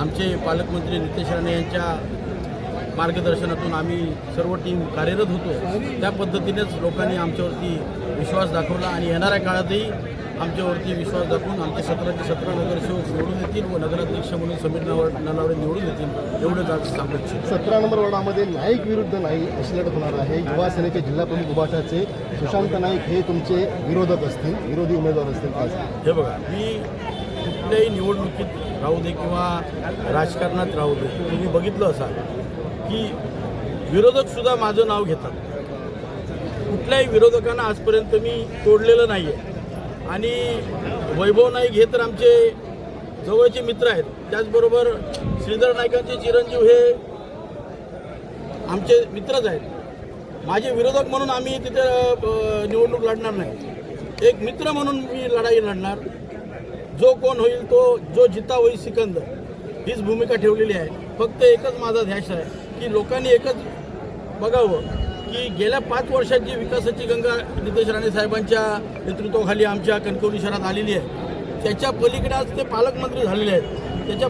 आमचे पालकमंत्री नितेश राणे यांच्या मार्गदर्शनातून आम्ही सर्व टीम कार्यरत होतो. त्या पद्धतीनेच लोकांनी आमच्यावरती विश्वास दाखवला आणि येणाऱ्या काळातही आमच्यावरती विश्वास दाखवून आमचे सतराचे सतरा नगरसेवक निवडून येतील व नगराध्यक्ष म्हणून समीर नलावडे निवडून येतील एवढंच आज सांगू इच्छितो सतरा नंबर वॉर्डामध्ये नाईक विरुद्ध नाही अशी लढत होणार आहे. युवा सेनेचे जिल्हा प्रमुख उभाटाचे सुशांत नाईक हे तुमचे विरोधक असतील विरोधी उमेदवार असतील हे बघा मी कुठल्याही निवडणुकीत राहू दे किंवा राजकारणात राहू दे तुम्ही बघितलं असाल की विरोधकसुद्धा माझं नाव घेतात. कुठल्याही विरोधकांना आजपर्यंत मी तोडलेलं नाही आहे आणि वैभव नाईक हे तर आमचे जवळचे मित्र आहेत. त्याचबरोबर श्रीधर नाईकांचे चिरंजीव हे आमचे मित्रच आहेत. माझे विरोधक म्हणून आम्ही तिथे निवडणूक लढणार नाही. एक मित्र म्हणून मी लढाई लढणार. जो कोण होईल तो जो जिता होईल सिकंदर हीच भूमिका ठेवलेली आहे. फक्त एकच माझा ध्यास आहे की लोकांनी एकच बघावं की गेल्या पाच वर्षात जी विकासाची गंगा नितेश राणे साहेबांच्या नेतृत्वाखाली आमच्या कणकवली शहरात आलेली आहे त्याच्या पलीकडे आज ते पालकमंत्री झालेले आहेत. त्याच्या